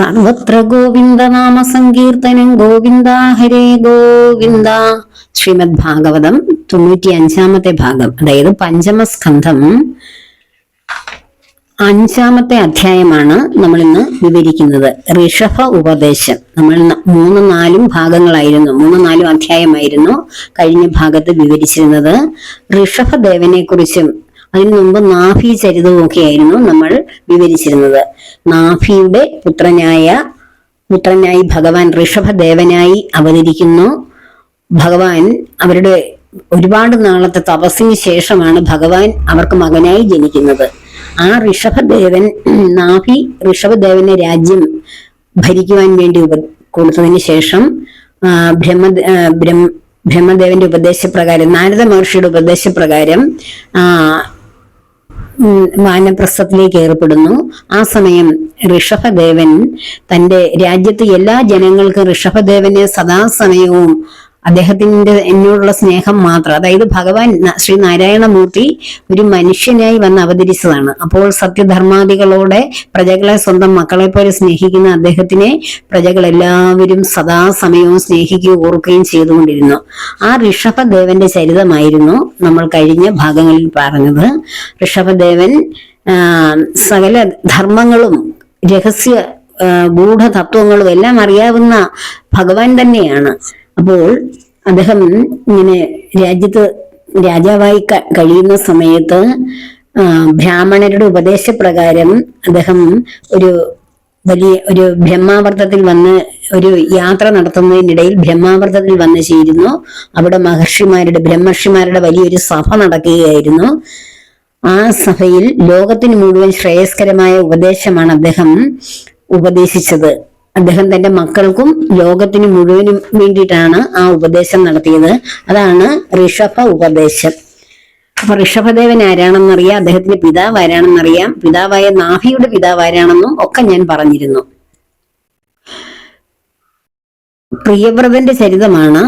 സർവത്ര ഗോവിന്ദ നാമ സങ്കീർത്തനം ഗോവിന്ദ ഹരേ ഗോവിന്ദ. ശ്രീമദ് ഭാഗവതം തൊണ്ണൂറ്റി അഞ്ചാമത്തെ ഭാഗം അതായത് പഞ്ചമസ്കന്ധം. അഞ്ചാമത്തെ അധ്യായമാണ് നമ്മൾ ഇന്ന് വിവരിക്കുന്നത്. ഋഷഭ ഉപദേശം. നമ്മൾ മൂന്ന് നാലും ഭാഗങ്ങളായിരുന്നു മൂന്ന് നാലും അധ്യായമായിരുന്നു കഴിഞ്ഞ ഭാഗത്ത് വിവരിച്ചിരുന്നത്. ഋഷഭദേവനെ കുറിച്ചും അതിനു മുമ്പ് നാഫി ചരിതവും ഒക്കെയായിരുന്നു നമ്മൾ വിവരിച്ചിരുന്നത്. നാഫിയുടെ പുത്രനായ പുത്രനായി ഭഗവാൻ ഋഷഭദേവനായി അവതരിക്കുന്നു. ഭഗവാൻ അവരുടെ ഒരുപാട് നാളത്തെ തപസ്സിന് ശേഷമാണ് ഭഗവാൻ അവർക്ക് മകനായി ജനിക്കുന്നത്. ആ ഋഷഭദേവൻ നാഭി ഋഷഭദേവനെ രാജ്യം ഭരിക്കുവാൻ വേണ്ടി ഉപ കൊടുത്തതിന് ശേഷം ബ്രഹ്മ ബ്രഹ്മദേവന്റെ ഉപദേശപ്രകാരം നാരദ മഹർഷിയുടെ ഉപദേശപ്രകാരം വാനപ്രസ്ഥത്തിലേക്ക് ഏർപ്പെടുന്നു ആ സമയം ഋഷഭദേവൻ തന്റെ രാജ്യത്തെ എല്ലാ ജനങ്ങൾക്കും ഋഷഭദേവനെ സദാസമയവും അദ്ദേഹത്തിന്റെ എന്നോടുള്ള സ്നേഹം മാത്രം. അതായത് ഭഗവാൻ ശ്രീ നാരായണമൂർത്തി ഒരു മനുഷ്യനായി വന്ന് അവതരിച്ചതാണ്. അപ്പോൾ സത്യധർമാദികളോടെ പ്രജകളെ സ്വന്തം മക്കളെ പോലെ സ്നേഹിക്കുന്ന അദ്ദേഹത്തിനെ പ്രജകളെല്ലാവരും സദാസമയവും സ്നേഹിക്കുകയും ഓർക്കുകയും ചെയ്തുകൊണ്ടിരുന്നു. ആ ഋഷഭദേവന്റെ ചരിതമായിരുന്നു നമ്മൾ കഴിഞ്ഞ ഭാഗങ്ങളിൽ പറഞ്ഞത്. ഋഷഭദേവൻ സകല ധർമ്മങ്ങളും രഹസ്യ ഗൂഢതത്വങ്ങളും എല്ലാം അറിയാവുന്ന ഭഗവാൻ തന്നെയാണ്. അപ്പോൾ അദ്ദേഹം ഇങ്ങനെ രാജ്യത്ത് രാജാവായി കഴിയുന്ന സമയത്ത് ബ്രാഹ്മണരുടെ ഉപദേശപ്രകാരം അദ്ദേഹം ഒരു വലിയ ഒരു ബ്രഹ്മാവർത്തത്തിൽ വന്ന് ഒരു യാത്ര നടത്തുന്നതിനിടയിൽ ബ്രഹ്മാവർത്തത്തിൽ വന്ന് ചേരുന്നു. അവിടെ മഹർഷിമാരുടെ ബ്രഹ്മർഷിമാരുടെ വലിയൊരു സഭ നടക്കുകയായിരുന്നു. ആ സഭയിൽ ലോകത്തിന് മുഴുവൻ ശ്രേയസ്കരമായ ഉപദേശമാണ് അദ്ദേഹം ഉപദേശിച്ചത്. അദ്ദേഹം തന്റെ മക്കൾക്കും ലോകത്തിന് മുഴുവനും വേണ്ടിയിട്ടാണ് ആ ഉപദേശം നടത്തിയത്. അതാണ് ഋഷഭ ഉപദേശം. അപ്പൊ ഋഷഭദേവൻ ആരാണെന്നറിയാം അദ്ദേഹത്തിന്റെ പിതാവ് ആരാണെന്നറിയാം. പിതാവായ നാഭിയുടെ പിതാവ് ആരാണെന്നും ഒക്കെ ഞാൻ പറഞ്ഞിരുന്നു. പ്രിയവ്രതന്റെ ചരിതമാണ്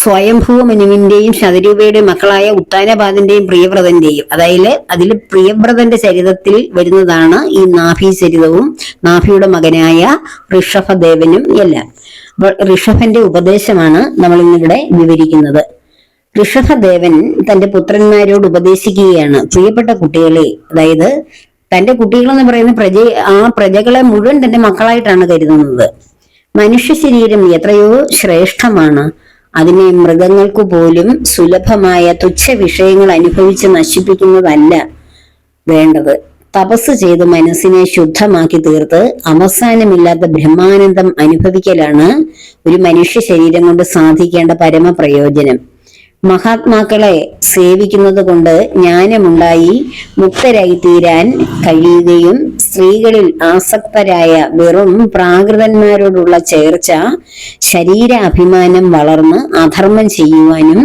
സ്വയംഭൂവ മനുവിന്റെയും ശതരൂപയുടെയും മക്കളായ ഉത്താനപാദന്റെയും പ്രിയവ്രതന്റെയും. അതായത് അതിൽ പ്രിയവ്രതന്റെ ചരിതത്തിൽ വരുന്നതാണ് ഈ നാഭി ചരിതവും നാഭിയുടെ മകനായ ഋഷഭദേവനും എല്ലാം. ഋഷഭന്റെ ഉപദേശമാണ് നമ്മൾ ഇന്നിവിടെ വിവരിക്കുന്നത്. ഋഷഭദേവൻ തന്റെ പുത്രന്മാരോട് ഉപദേശിക്കുകയാണ്. പ്രിയപ്പെട്ട കുട്ടികളെ അതായത് തന്റെ കുട്ടികളെന്ന് പറയുന്ന പ്രജ ആ പ്രജകളെ മുഴുവൻ തന്റെ മക്കളായിട്ടാണ് കരുതുന്നത്. മനുഷ്യ ശരീരം എത്രയോ ശ്രേഷ്ഠമാണ്. അതിനെ മൃഗങ്ങൾക്കു പോലും സുലഭമായ തുച്ഛ വിഷയങ്ങൾ അനുഭവിച്ച് നശിപ്പിക്കുന്നതല്ല വേണ്ടത്. തപസ് ചെയ്ത് മനസ്സിനെ ശുദ്ധമാക്കി തീർത്ത് അവസാനമില്ലാത്ത ബ്രഹ്മാനന്ദം അനുഭവിക്കലാണ് ഒരു മനുഷ്യ ശരീരം കൊണ്ട് സാധിക്കേണ്ട പരമപ്രയോജനം. മഹാത്മാക്കളെ സേവിക്കുന്നത് കൊണ്ട് ജ്ഞാനമുണ്ടായി മുക്തരായി തീരാൻ കഴിയുകയും സ്ത്രീകളിൽ ആസക്തരായ വെറും പ്രാകൃതന്മാരോടുള്ള ചേർച്ച ശരീര അഭിമാനം വളർന്ന് അധർമ്മം ചെയ്യുവാനും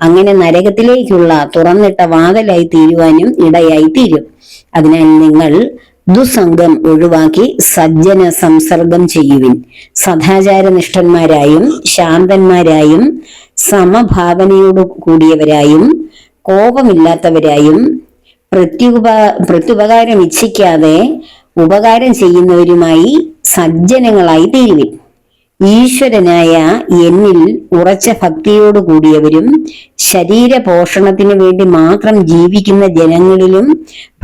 അങ്ങനെ നരകത്തിലേക്കുള്ള തുറന്നിട്ട വാതലായി തീരുവാനും ഇടയായി തീരും അതിനാൽ നിങ്ങൾ ദുസംഗം ഒഴിവാക്കി സജ്ജന സംസർഗം ചെയ്യുവിൻ. സദാചാരനിഷ്ഠന്മാരായും ശാന്തന്മാരായും സമഭാവനയോട് കൂടിയവരായും കോപമില്ലാത്തവരായും പ്രത്യുപ പ്രത്യുപകാരം ഇച്ഛിക്കാതെ ഉപകാരം ചെയ്യുന്നവരുമായി സജ്ജനങ്ങളായി തീരുവിൻ. ഈശ്വരനായ എന്നിൽ ഉറച്ച ഭക്തിയോട് കൂടിയവരും ശരീരപോഷണത്തിനു വേണ്ടി മാത്രം ജീവിക്കുന്ന ജനങ്ങളിലും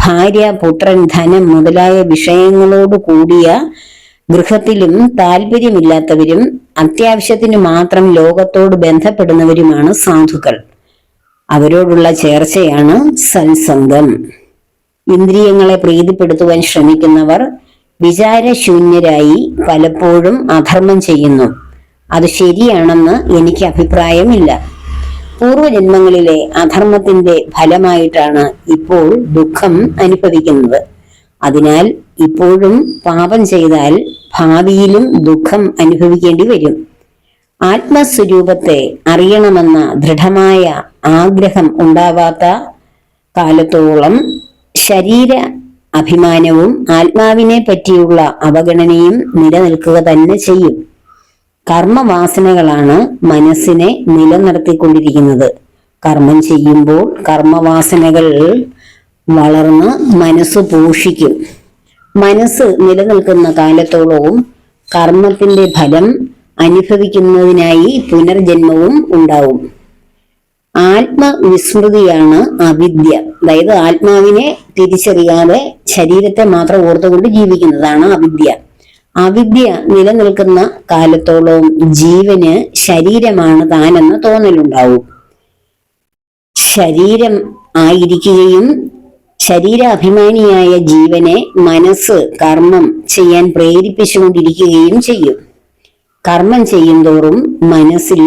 ഭാര്യ പുത്രൻ ധനം മുതലായ വിഷയങ്ങളോട് കൂടിയ ഗൃഹത്തിലും താല്പര്യമില്ലാത്തവരും അത്യാവശ്യത്തിന് മാത്രം ലോകത്തോട് ബന്ധപ്പെടുന്നവരുമാണ് സാധുക്കൾ. അവരോടുള്ള ചേർച്ചയാണ് സത്സംഗം. ഇന്ദ്രിയങ്ങളെ പ്രീതിപ്പെടുത്തുവാൻ ശ്രമിക്കുന്നവർ വിചാരശൂന്യരായി പലപ്പോഴും അധർമ്മം ചെയ്യുന്നു. അത് ശരിയാണെന്ന് എനിക്ക് അഭിപ്രായമില്ല. പൂർവജന്മങ്ങളിലെ അധർമ്മത്തിന്റെ ഫലമായിട്ടാണ് ഇപ്പോൾ ദുഃഖം അനുഭവിക്കുന്നത്. അതിനാൽ ഇപ്പോഴും പാപം ചെയ്താൽ ഭാവിയിലും ദുഃഖം അനുഭവിക്കേണ്ടി വരും. ആത്മസ്വരൂപത്തെ അറിയണമെന്ന ദൃഢമായ ആഗ്രഹം ഉണ്ടാവാത്ത കാലത്തോളം ശരീര അഭിമാനവും ആത്മാവിനെ പറ്റിയുള്ള അവഗണനയും നിലനിൽക്കുക തന്നെ ചെയ്യും. കർമ്മവാസനകളാണ് മനസ്സിനെ നിലനിർത്തിക്കൊണ്ടിരിക്കുന്നത്. കർമ്മം ചെയ്യുമ്പോൾ കർമ്മവാസനകൾ വളർന്ന് മനസ്സ് പോഷിക്കും. മനസ്സ് നിലനിൽക്കുന്ന കാലത്തോളവും കർമ്മത്തിന്റെ ഫലം അനുഭവിക്കുന്നതിനായി പുനർജന്മവും ഉണ്ടാവും. ആത്മവിസ്മൃതിയാണ് അവിദ്യ. അതായത് ആത്മാവിനെ തിരിച്ചറിയാതെ ശരീരത്തെ മാത്രം ഓർത്തുകൊണ്ട് ജീവിക്കുന്നതാണ് അവിദ്യ. അവിദ്യ നിലനിൽക്കുന്ന കാലത്തോളവും ജീവന് ശരീരമാണ് താനെന്ന തോന്നലുണ്ടാവും. ശരീരം ആയിരിക്കുകയും ശരീരാഭിമാനിയായ ജീവനെ മനസ്സ് കർമ്മം ചെയ്യാൻ പ്രേരിപ്പിച്ചുകൊണ്ടിരിക്കുകയും ചെയ്യും. കർമ്മം ചെയ്യുന്തോറും മനസ്സിൽ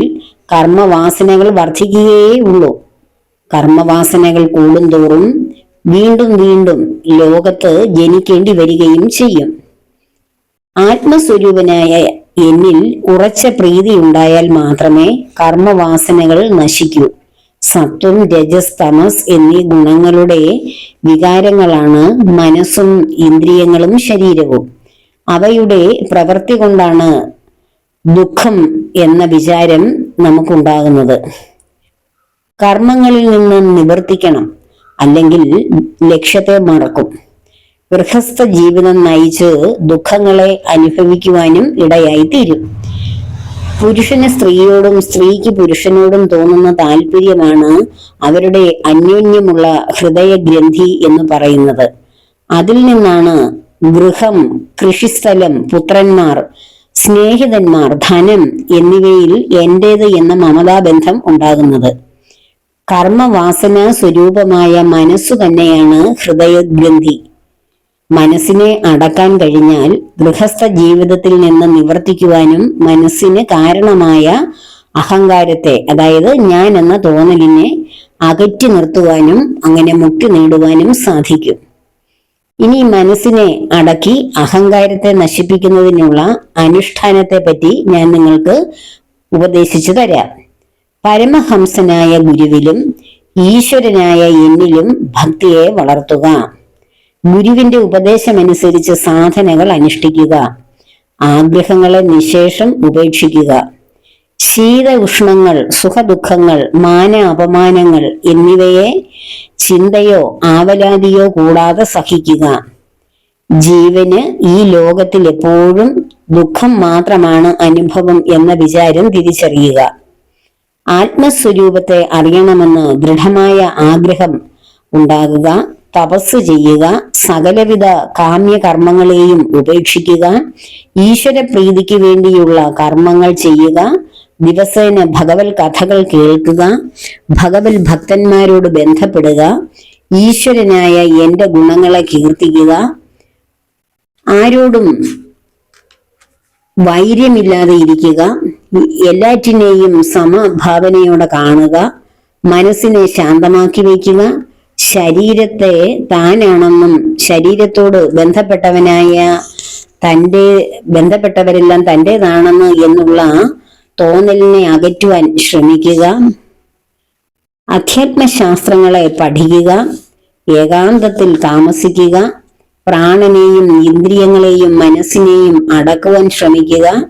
കർമ്മവാസനകൾ വർദ്ധിക്കുകയേ ഉള്ളൂ കർമ്മവാസനകൾ കൂടുന്തോറും വീണ്ടും വീണ്ടും ലോകത്ത് ജനിക്കേണ്ടി വരികയും ചെയ്യും. ആത്മസ്വരൂപനായ എന്നിൽ ഉറച്ച പ്രീതി ഉണ്ടായാൽ മാത്രമേ കർമ്മവാസനകൾ നശിക്കൂ. സത്വം രജസ് തമസ് എന്നീ ഗുണങ്ങളുടെ വികാരങ്ങളാണ് മനസ്സും ഇന്ദ്രിയങ്ങളും ശരീരവും. അവയുടെ പ്രവൃത്തി കൊണ്ടാണ് ദുഃഖം എന്ന വിചാരം നമുക്കുണ്ടാകുന്നത്. കർമ്മങ്ങളിൽ നിന്ന് നിവർത്തിക്കണം അല്ലെങ്കിൽ ലക്ഷ്യത്തെ മറക്കും. ഗൃഹസ്ഥ ജീവിതം നയിച്ച് ദുഃഖങ്ങളെ അനുഭവിക്കുവാനും ഇടയായി തീരും പുരുഷന് സ്ത്രീയോടും സ്ത്രീക്ക് പുരുഷനോടും തോന്നുന്ന താല്പര്യമാണ് അവരുടെ അന്യോന്യമുള്ള ഹൃദയഗ്രന്ഥി എന്ന് പറയുന്നത്. അതിൽ നിന്നാണ് ഗൃഹം കൃഷിസ്ഥലം പുത്രന്മാർ സ്നേഹിതന്മാർ ധനം എന്നിവയിൽ എന്റേത് എന്ന മമതാബന്ധം ഉണ്ടാകുന്നത്. കർമ്മവാസന സ്വരൂപമായ മനസ്സു തന്നെയാണ് ഹൃദയഗ്രന്ഥി. മനസ്സിനെ അടക്കാൻ കഴിഞ്ഞാൽ ഗൃഹസ്ഥ ജീവിതത്തിൽ നിന്ന് നിവർത്തിക്കുവാനും മനസ്സിന് കാരണമായ അഹങ്കാരത്തെ അതായത് ഞാൻ എന്ന തോന്നലിനെ അകറ്റി നിർത്തുവാനും അങ്ങനെ മുക്തി നേടുവാനും സാധിക്കും. ഇനി മനസ്സിനെ അടക്കി അഹങ്കാരത്തെ നശിപ്പിക്കുന്നതിനുള്ള അനുഷ്ഠാനത്തെ പറ്റി ഞാൻ നിങ്ങൾക്ക് ഉപദേശിച്ചു തരാം. പരമഹംസനായ ഗുരുവിലും ഈശ്വരനായ എന്നിലും ഭക്തിയെ വളർത്തുക. ഗുരുവിന്റെ ഉപദേശമനുസരിച്ച് സാധനകൾ അനുഷ്ഠിക്കുക. ആഗ്രഹങ്ങളെ നിശേഷം ഉപേക്ഷിക്കുക. ശീത ഉഷ്ണങ്ങൾ സുഖദുഃഖങ്ങൾ മാന അപമാനങ്ങൾ എന്നിവയെ ചിന്തയോ ആവലാതിയോ കൂടാതെ സഹിക്കുക. ജീവന് ഈ ലോകത്തിൽ എപ്പോഴും ദുഃഖം മാത്രമാണ് അനുഭവം എന്ന വിചാരം തിരിച്ചറിയുക. ആത്മസ്വരൂപത്തെ അറിയണമെന്ന് ദൃഢമായ ആഗ്രഹം ഉണ്ടാകുക. തപസ് ചെയ്യുക സകലവിധ കാമ്യകർമ്മങ്ങളെയും ഉപേക്ഷിക്കുക ഈശ്വരപ്രീതിക്ക് വേണ്ടിയുള്ള കർമ്മങ്ങൾ ചെയ്യുക ദിവസേന ഭഗവത് കഥകൾ കേൾക്കുക ഭഗവത് ഭക്തന്മാരോട് ബന്ധപ്പെടുക ഈശ്വരനായ എന്റെ ഗുണങ്ങളെ കീർത്തിക്കുക. ആരോടും വൈര്യമില്ലാതെ ഇരിക്കുക എല്ലാറ്റിനെയും സമഭാവനയോടെ കാണുക മനസ്സിനെ ശാന്തമാക്കി വയ്ക്കുക ശരീരത്തെ താനാണെന്നും ശരീരത്തോട് ബന്ധപ്പെട്ടവനായ തന്റെ ബന്ധപ്പെട്ടവരെല്ലാം തന്റെതാണെന്ന് എന്നുള്ള തോന്നലിനെ അകറ്റുവാൻ ശ്രമിക്കുക. അധ്യാത്മശാസ്ത്രങ്ങളെ പഠിക്കുക. ഏകാന്തത്തിൽ താമസിക്കുക. പ്രാണനെയും ഇന്ദ്രിയങ്ങളെയും മനസ്സിനെയും അടക്കുവാൻ ശ്രമിക്കുക.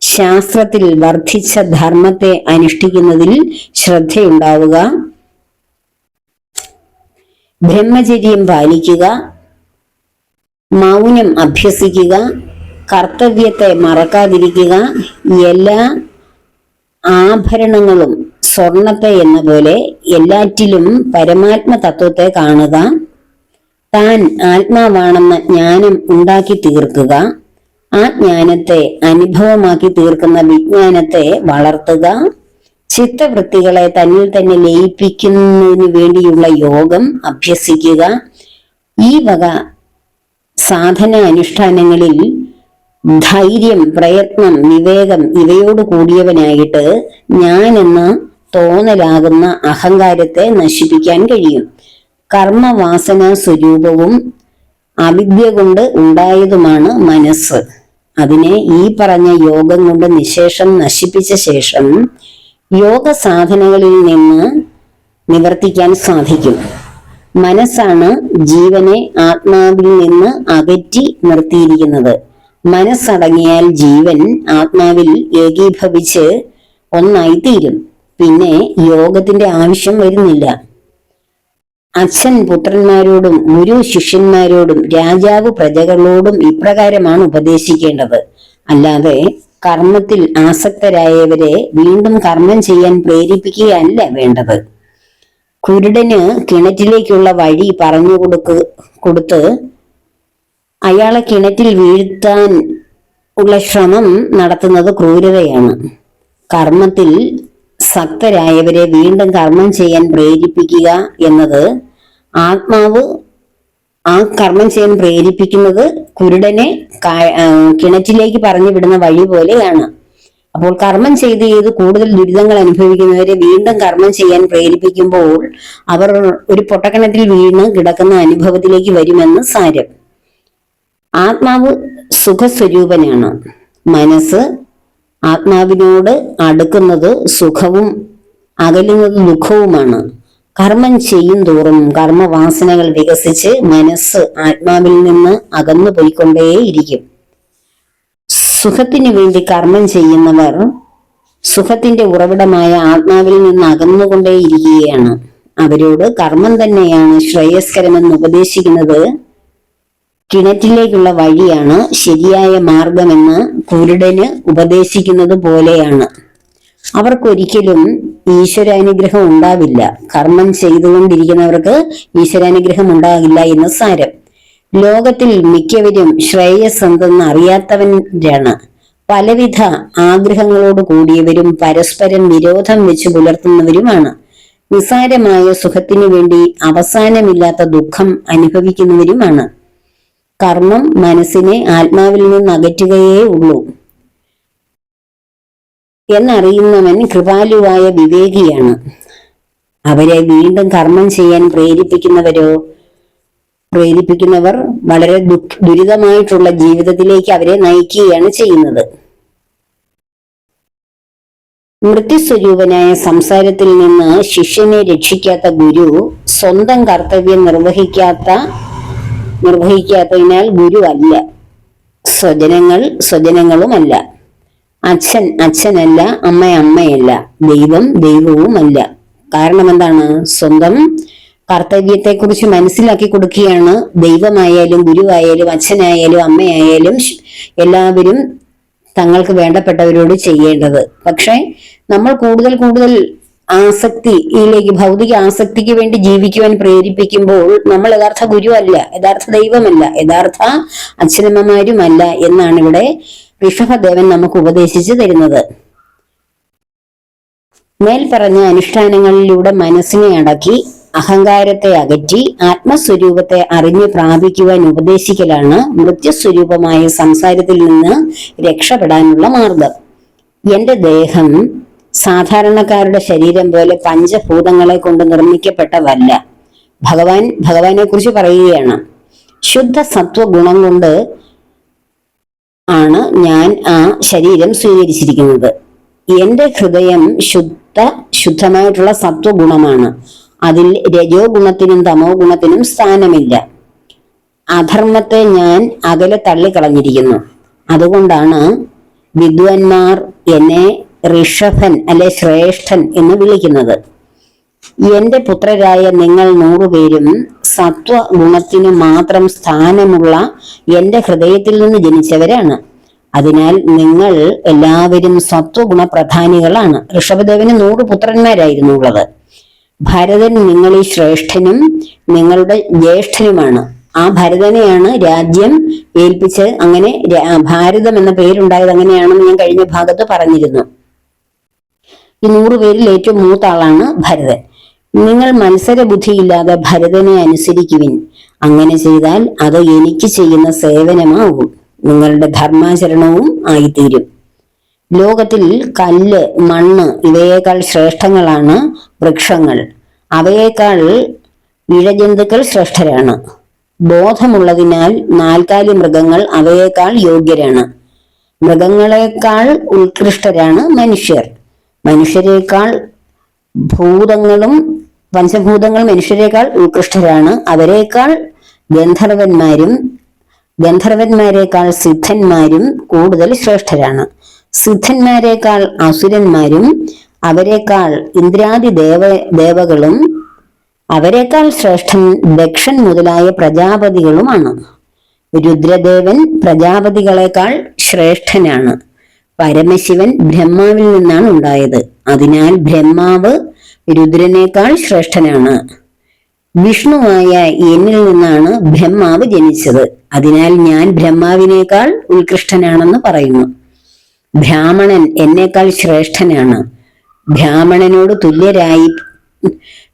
ശാസ്ത്രത്തിൽ വർദ്ധിച്ച ധർമ്മത്തെ അനുഷ്ഠിക്കുന്നതിൽ ശ്രദ്ധയുണ്ടാവുക. ബ്രഹ്മചര്യം പാലിക്കുക മൗനം അഭ്യസിക്കുക കർത്തവ്യത്തെ മറക്കാതിരിക്കുക എല്ലാ ആഭരണങ്ങളും സ്വർണത്തെ എന്ന പോലെ എല്ലാറ്റിലും പരമാത്മ തത്വത്തെ കാണുക താൻ ആത്മാവാണെന്ന ജ്ഞാനം ഉണ്ടാക്കി തീർക്കുക ആ ജ്ഞാനത്തെ അനുഭവമാക്കി തീർക്കുന്ന വിജ്ഞാനത്തെ വളർത്തുക ചിത്തവൃത്തികളെ തന്നിൽ തന്നെ ലയിപ്പിക്കുന്നതിന് വേണ്ടിയുള്ള യോഗം അഭ്യസിക്കുക. ഈ വക സാധന അനുഷ്ഠാനങ്ങളിൽ ധൈര്യം പ്രയത്നം വിവേകം ഇവയോട് കൂടിയവനായിട്ട് ഞാൻ എന്ന തോന്നലാകുന്ന അഹങ്കാരത്തെ നശിപ്പിക്കാൻ കഴിയും. കർമ്മവാസന സ്വരൂപവും അവിദ്യ കൊണ്ട് ഉണ്ടായതുമാണ് മനസ്സ്. അതിനെ ഈ പറഞ്ഞ യോഗം കൊണ്ട് നിശേഷം നശിപ്പിച്ച ശേഷം യോഗ സാധനകളിൽ നിന്ന് നിവർത്തിക്കാൻ സാധിക്കും. മനസ്സാണ് ജീവനെ ആത്മാവിൽ നിന്ന് അകറ്റി നിർത്തിയിരിക്കുന്നത്. മനസ്സടങ്ങിയാൽ ജീവൻ ആത്മാവിൽ ഏകീഭവിച്ച് ഒന്നായിത്തീരും. പിന്നെ യോഗത്തിന്റെ ആവശ്യം വരുന്നില്ല. അച്ഛൻ പുത്രന്മാരോടും ഗുരു ശിഷ്യന്മാരോടും രാജാവ് പ്രജകളോടും ഇപ്രകാരമാണ് ഉപദേശിക്കേണ്ടത്. അല്ലാതെ കർമ്മത്തിൽ ആസക്തരായവരെ വീണ്ടും കർമ്മം ചെയ്യാൻ പ്രേരിപ്പിക്കുകയല്ല വേണ്ടത്. കുരുടന് കിണറ്റിലേക്കുള്ള വഴി പറഞ്ഞു കൊടുക്ക് കൊടുത്ത് അയാളെ കിണറ്റിൽ വീഴ്ത്താൻ ഉള്ള ശ്രമം നടത്തുന്നത് ക്രൂരതയാണ്. കർമ്മത്തിൽ സക്തരായവരെ വീണ്ടും കർമ്മം ചെയ്യാൻ പ്രേരിപ്പിക്കുക എന്നത് ആത്മാവ് ആ കർമ്മം ചെയ്യാൻ പ്രേരിപ്പിക്കുന്നത് കുരുടനെ കിണറ്റിലേക്ക് പറഞ്ഞു വിടുന്ന വഴി പോലെയാണ്. അപ്പോൾ കർമ്മം ചെയ്ത് ചെയ്ത് കൂടുതൽ ദുരിതങ്ങൾ അനുഭവിക്കുന്നവരെ വീണ്ടും കർമ്മം ചെയ്യാൻ പ്രേരിപ്പിക്കുമ്പോൾ അവർ ഒരു പൊട്ടക്കിണറ്റിൽ വീണ് കിടക്കുന്ന അനുഭവത്തിലേക്ക് വരുമെന്ന് സാരം. ആത്മാവ് സുഖസ്വരൂപനാണ്. മനസ്സ് ആത്മാവിനോട് അടുക്കുന്നത് സുഖവും അകലുന്നത് ദുഃഖവുമാണ്. കർമ്മം ചെയ്യും തോറും കർമ്മവാസനകൾ വികസിച്ച് മനസ്സ് ആത്മാവിൽ നിന്ന് അകന്നു പോയിക്കൊണ്ടേയിരിക്കും. സുഖത്തിനു വേണ്ടി കർമ്മം ചെയ്യുന്നവർ സുഖത്തിന്റെ ഉറവിടമായ ആത്മാവിൽ നിന്ന് അകന്നുകൊണ്ടേയിരിക്കുകയാണ്. അവരോട് കർമ്മം തന്നെയാണ് ശ്രേയസ്കരമെന്ന് ഉപദേശിക്കുന്നത് കിണറ്റിലേക്കുള്ള വഴിയാണ് ശരിയായ മാർഗമെന്ന് കുരുടന് ഉപദേശിക്കുന്നത് പോലെയാണ് അവർക്കൊരിക്കലും ഈശ്വരാനുഗ്രഹം ഉണ്ടാവില്ല. കർമ്മം ചെയ്തുകൊണ്ടിരിക്കുന്നവർക്ക് ഈശ്വരാനുഗ്രഹം ഉണ്ടാകില്ല എന്ന് സാരം. ലോകത്തിൽ മിക്കവരും ശ്രേയസ് എന്തെന്ന് അറിയാത്തവരാണ്. പലവിധ ആഗ്രഹങ്ങളോട് കൂടിയവരും പരസ്പരം വിരോധം വെച്ച് പുലർത്തുന്നവരുമാണ്. നിസ്സാരമായ സുഖത്തിനു വേണ്ടി അവസാനമില്ലാത്ത ദുഃഖം അനുഭവിക്കുന്നവരുമാണ്. കർമ്മം മനസ്സിനെ ആത്മാവിൽ നിന്ന് അകറ്റുകയേ ഉള്ളൂ. എന്നറിയുന്നവൻ കൃപാലുവായ വിവേകിയാണ്. അവരെ വീണ്ടും കർമ്മം ചെയ്യാൻ പ്രേരിപ്പിക്കുന്നവരോ പ്രേരിപ്പിക്കുന്നവർ വളരെ ദുരിതമായിട്ടുള്ള ജീവിതത്തിലേക്ക് അവരെ നയിക്കുകയാണ് ചെയ്യുന്നത്. മൃത്യുസ്വരൂപനായ സംസാരത്തിൽ നിന്ന് ശിഷ്യനെ രക്ഷിക്കാത്ത ഗുരു സ്വന്തം കർത്തവ്യം നിർവഹിക്കാത്ത നിർവഹിക്കാത്തതിനാൽ ഗുരു അല്ല. സ്വജനങ്ങൾ സ്വജനങ്ങളുമല്ല. അച്ഛൻ അച്ഛനല്ല അമ്മ അമ്മയല്ല. ദൈവം ദൈവവുമല്ല. കാരണം എന്താണ്? സ്വന്തം കർത്തവ്യത്തെക്കുറിച്ച് മനസ്സിലാക്കി കൊടുക്കുകയാണ്. ദൈവമായാലും ഗുരുവായാലും അച്ഛനായാലും അമ്മയായാലും എല്ലാവരും തങ്ങൾക്ക് വേണ്ടപ്പെട്ടവരോട് ചെയ്യേണ്ടത്. പക്ഷെ നമ്മൾ കൂടുതൽ കൂടുതൽ ആസക്തിയിലേക്ക് ഭൗതിക ആസക്തിക്ക് വേണ്ടി ജീവിക്കുവാൻ പ്രേരിപ്പിക്കുമ്പോൾ നമ്മൾ യഥാർത്ഥ ഗുരുവല്ല യഥാർത്ഥ ദൈവമല്ല യഥാർത്ഥ അച്ഛനമ്മമാരുമല്ല എന്നാണ് ഇവിടെ ഋഷഭദേവൻ നമുക്ക് ഉപദേശിച്ചു തരുന്നത്. മേൽപ്പറഞ്ഞ അനുഷ്ഠാനങ്ങളിലൂടെ മനസ്സിനെ അടക്കി അഹങ്കാരത്തെ അകറ്റി ആത്മസ്വരൂപത്തെ അറിഞ്ഞു പ്രാപിക്കുവാൻ ഉപദേശിക്കലാണ് മൃത്യുസ്വരൂപമായ സംസാരത്തിൽ നിന്ന് രക്ഷപ്പെടാനുള്ള മാർഗം. എന്റെ ദേഹം സാധാരണക്കാരുടെ ശരീരം പോലെ പഞ്ചഭൂതങ്ങളെ കൊണ്ട് നിർമ്മിക്കപ്പെട്ടതല്ല. ഭഗവാൻ ഭഗവാനെ കുറിച്ച് പറയുകയാണ്. ശുദ്ധ സത്വഗുണം കൊണ്ട് ആണ് ഞാൻ ആ ശരീരം സ്വീകരിച്ചിരിക്കുന്നത്. എന്റെ ഹൃദയം ശുദ്ധ ശുദ്ധമായിട്ടുള്ള സത്വഗുണമാണ്. അതിൽ രജോ ഗുണത്തിനും തമോ ഗുണത്തിനും സ്ഥാനമില്ല. അധർമ്മത്തെ ഞാൻ അകലെ തള്ളിക്കളഞ്ഞിരിക്കുന്നു. അതുകൊണ്ടാണ് വിദ്വാൻമാർ എന്നെ ഋഷഭൻ അല്ലെ ശ്രേഷ്ഠൻ എന്ന് വിളിക്കുന്നത്. എന്റെ പുത്രരായ നിങ്ങൾ നൂറുപേരും സത്വഗുണത്തിനു മാത്രം സ്ഥാനമുള്ള എന്റെ ഹൃദയത്തിൽ നിന്ന് ജനിച്ചവരാണ്. അതിനാൽ നിങ്ങൾ എല്ലാവരും സത്വഗുണ പ്രധാനികളാണ് ഋഷഭദേവന് നൂറ് പുത്രന്മാരായിരുന്നു ഉള്ളത് ഭരതൻ നിങ്ങളിൽ ശ്രേഷ്ഠനും നിങ്ങളുടെ ജ്യേഷ്ഠനുമാണ്. ആ ഭരതനെയാണ് രാജ്യം ഏൽപ്പിച്ച് അങ്ങനെ ഭാരതം എന്ന പേരുണ്ടായത് അങ്ങനെയാണെന്ന് ഞാൻ കഴിഞ്ഞ ഭാഗത്ത് പറഞ്ഞിരുന്നു. ഈ നൂറുപേരിൽ ഏറ്റവും മൂത്ത ആളാണ് ഭരതൻ. നിങ്ങൾ മത്സര ബുദ്ധിയില്ലാതെ ഭരതനെ അനുസരിക്കുവിൻ. അങ്ങനെ ചെയ്താൽ അത് എനിക്ക് ചെയ്യുന്ന സേവനമാകും. നിങ്ങളുടെ ധർമാചരണവും ആയിത്തീരും. ലോകത്തിൽ കല്ല് മണ്ണ് ഇവയേക്കാൾ ശ്രേഷ്ഠങ്ങളാണ് വൃക്ഷങ്ങൾ. അവയേക്കാൾ ഇഴജന്തുക്കൾ ശ്രേഷ്ഠരാണ്. ബോധമുള്ളതിനാൽ നാൽക്കാലി മൃഗങ്ങൾ അവയേക്കാൾ യോഗ്യരാണ്. മൃഗങ്ങളെക്കാൾ ഉത്കൃഷ്ടരാണ് മനുഷ്യർ. മനുഷ്യരെക്കാൾ ഭൂതങ്ങളും പഞ്ചഭൂതങ്ങൾ മനുഷ്യരെക്കാൾ ഉത്കൃഷ്ടരാണ്. അവരെക്കാൾ ഗന്ധർവന്മാരും ഗന്ധർവന്മാരെക്കാൾ സിദ്ധന്മാരും കൂടുതൽ ശ്രേഷ്ഠരാണ്. സിദ്ധന്മാരെക്കാൾ അസുരന്മാരും അവരെക്കാൾ ഇന്ദ്രാദി ദേവ ദേവകളും അവരെക്കാൾ ശ്രേഷ്ഠൻ ദക്ഷൻ മുതലായ പ്രജാപതികളുമാണ്. രുദ്രദേവൻ പ്രജാപതികളെക്കാൾ ശ്രേഷ്ഠനാണ്. പരമശിവൻ ബ്രഹ്മാവിൽ നിന്നാണ് ഉണ്ടായത്. അതിനാൽ ബ്രഹ്മാവ് രുദ്രനേക്കാൾ ശ്രേഷ്ഠനാണ്. വിഷ്ണുവായ എന്നിൽ നിന്നാണ് ബ്രഹ്മാവ് ജനിച്ചത്. അതിനാൽ ഞാൻ ബ്രഹ്മാവിനേക്കാൾ ഉത്കൃഷ്ടനാണെന്ന് പറയുന്നു. ബ്രാഹ്മണൻ എന്നേക്കാൾ ശ്രേഷ്ഠനാണ്. ബ്രാഹ്മണനോട് തുല്യരായി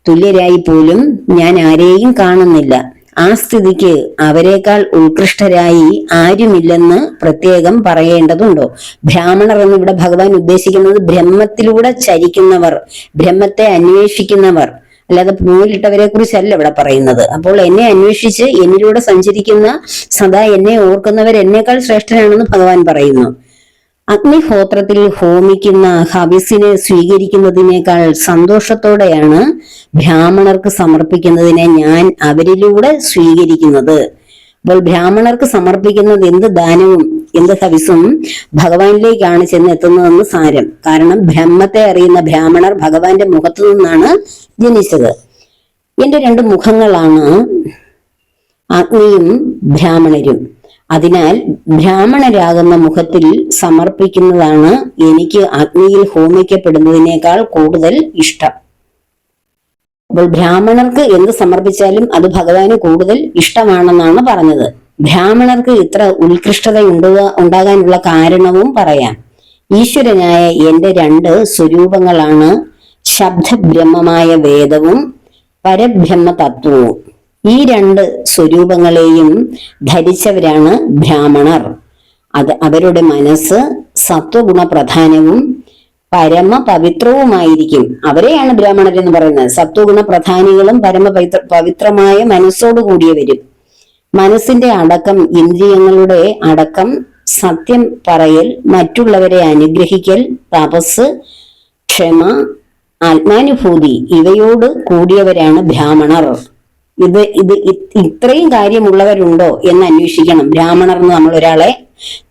തുല്യരായി പോലും ഞാൻ ആരെയും കാണുന്നില്ല. ആ സ്ഥിതിക്ക് അവരെക്കാൾ ഉത്കൃഷ്ടരായി ആരുമില്ലെന്ന് പ്രത്യേകം പറയേണ്ടതുണ്ടോ? ബ്രാഹ്മണർ എന്ന് ഇവിടെ ഭഗവാൻ ഉദ്ദേശിക്കുന്നത് ബ്രഹ്മത്തിലൂടെ ചരിക്കുന്നവർ ബ്രഹ്മത്തെ അന്വേഷിക്കുന്നവർ. അല്ലാതെ പൂവിലിട്ടവരെ കുറിച്ചല്ല ഇവിടെ പറയുന്നത്. അപ്പോൾ എന്നെ അന്വേഷിച്ച് എന്നിലൂടെ സഞ്ചരിക്കുന്ന സദാ എന്നെ ഓർക്കുന്നവർ എന്നേക്കാൾ ശ്രേഷ്ഠനാണെന്ന് ഭഗവാൻ പറയുന്നു. അഗ്നിഹോത്രത്തിൽ ഹോമിക്കുന്ന ഹവിസിനെ സ്വീകരിക്കുന്നതിനേക്കാൾ സന്തോഷത്തോടെയാണ് ബ്രാഹ്മണർക്ക് സമർപ്പിക്കുന്നതിനെ ഞാൻ അവരിലൂടെ സ്വീകരിക്കുന്നത്. അപ്പോൾ ബ്രാഹ്മണർക്ക് സമർപ്പിക്കുന്നത് എന്ത് ദാനവും എന്ത് ഹവിസും ഭഗവാനിലേക്കാണ് ചെന്ന് എത്തുന്നതെന്ന് സാരം. കാരണം ബ്രഹ്മത്തെ അറിയുന്ന ബ്രാഹ്മണർ ഭഗവാന്റെ മുഖത്തു നിന്നാണ് ജനിച്ചത്. എന്റെ രണ്ട് മുഖങ്ങളാണ് അഗ്നിയും ബ്രാഹ്മണരും. അതിനാൽ ബ്രാഹ്മണരാകുന്ന മുഖത്തിൽ സമർപ്പിക്കുന്നതാണ് എനിക്ക് അഗ്നിയിൽ ഹോമിക്കപ്പെടുന്നതിനേക്കാൾ കൂടുതൽ ഇഷ്ടം. അപ്പോൾ ബ്രാഹ്മണർക്ക് എന്ത് സമർപ്പിച്ചാലും അത് ഭഗവാന് കൂടുതൽ ഇഷ്ടമാണെന്നാണ് പറഞ്ഞത്. ബ്രാഹ്മണർക്ക് ഇത്ര ഉത്കൃഷ്ടത ഉണ്ടാ ഉണ്ടാകാനുള്ള കാരണവും പറയാം. ഈശ്വരനായ എന്റെ രണ്ട് സ്വരൂപങ്ങളാണ് ശബ്ദബ്രഹ്മമായ വേദവും പരബ്രഹ്മ തത്വവും ഈ രണ്ട് സ്വരൂപങ്ങളെയും ധരിച്ചവരാണ് ബ്രാഹ്മണർ. അത് അവരുടെ മനസ്സ് സത്വഗുണ പ്രധാനവും പരമ പവിത്രവുമായിരിക്കും അവരെയാണ് ബ്രാഹ്മണർ എന്ന് പറയുന്നത്. സത്വഗുണ പ്രധാനികളും പരമ പവിത്രമായ മനസ്സോടു കൂടിയവരും. മനസ്സിന്റെ അടക്കം ഇന്ദ്രിയങ്ങളുടെ അടക്കം സത്യം പറയൽ മറ്റുള്ളവരെ അനുഗ്രഹിക്കൽ തപസ് ക്ഷമ ആത്മാനുഭൂതി ഇവയോട് കൂടിയവരാണ് ബ്രാഹ്മണർ. ഇത് ഇത് ഇത്രയും കാര്യമുള്ളവരുണ്ടോ എന്ന് അന്വേഷിക്കണം. ബ്രാഹ്മണർ എന്ന് നമ്മൾ ഒരാളെ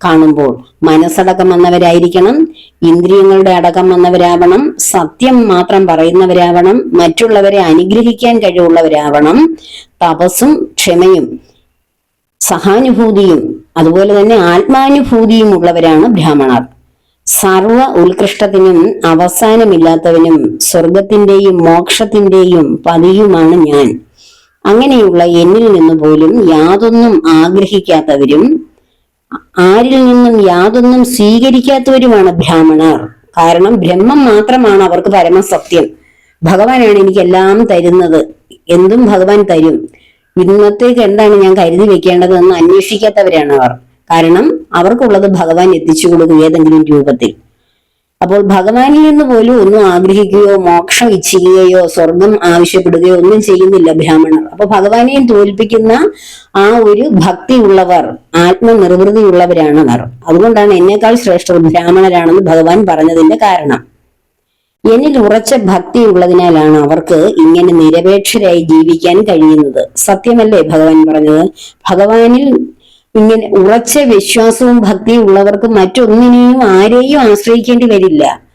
കാണുമ്പോൾ മനസ്സടക്കം വന്നവരായിരിക്കണം ഇന്ദ്രിയങ്ങളുടെ അടക്കം വന്നവരാവണം സത്യം മാത്രം പറയുന്നവരാവണം മറ്റുള്ളവരെ അനുഗ്രഹിക്കാൻ കഴിവുള്ളവരാവണം. തപസ്സും ക്ഷമയും സഹാനുഭൂതിയും അതുപോലെ തന്നെ ആത്മാനുഭൂതിയും ഉള്ളവരാണ് ബ്രാഹ്മണർ. സർവ ഉത്കൃഷ്ടത്തിനും അവസാനമില്ലാത്തവനും സ്വർഗത്തിന്റെയും മോക്ഷത്തിന്റെയും പതിയുമാണ് ഞാൻ. അങ്ങനെയുള്ള എന്നിൽ നിന്ന് പോലും യാതൊന്നും ആഗ്രഹിക്കാത്തവരും ആരിൽ നിന്നും യാതൊന്നും സ്വീകരിക്കാത്തവരുമാണ് ബ്രാഹ്മണർ. കാരണം ബ്രഹ്മം മാത്രമാണ് അവർക്ക് പരമസത്യം. ഭഗവാനാണ് എനിക്ക് എല്ലാം തരുന്നത്. എന്തും ഭഗവാൻ തരും. ഇന്നത്തേക്ക് എന്താണ് ഞാൻ കരുതി വെക്കേണ്ടതെന്ന് അന്വേഷിക്കാത്തവരാണ് അവർ. കാരണം അവർക്കുള്ളത് ഭഗവാൻ എത്തിച്ചു കൊടുക്കും ഏതെങ്കിലും രൂപത്തിൽ. അപ്പോൾ ഭഗവാനിൽ നിന്ന് പോലും ഒന്നും ആഗ്രഹിക്കുകയോ മോക്ഷം ഇച്ഛിക്കുകയോ സ്വർഗം ആവശ്യപ്പെടുകയോ ഒന്നും ചെയ്യുന്നില്ല ബ്രാഹ്മണർ. അപ്പൊ ഭഗവാനെയും തോൽപ്പിക്കുന്ന ആ ഒരു ഭക്തി ഉള്ളവർ ആത്മനിർവൃതിയുള്ളവരാണ് അവർ. അതുകൊണ്ടാണ് എന്നേക്കാൾ ശ്രേഷ്ഠർ ബ്രാഹ്മണരാണെന്ന് ഭഗവാൻ പറഞ്ഞതിന്റെ കാരണം. എന്നിൽ ഉറച്ച ഭക്തി ഉള്ളതിനാലാണ് അവർക്ക് ഇങ്ങനെ നിരപേക്ഷരായി ജീവിക്കാൻ കഴിയുന്നത്. സത്യമല്ലേ ഭഗവാൻ പറഞ്ഞത്? ഭഗവാനിൽ ഇങ്ങനെ ഉറച്ച വിശ്വാസവും ഭക്തിയും ഉള്ളവർക്ക് മറ്റൊന്നിനെയും ആരെയും ആശ്രയിക്കേണ്ടി വരില്ല.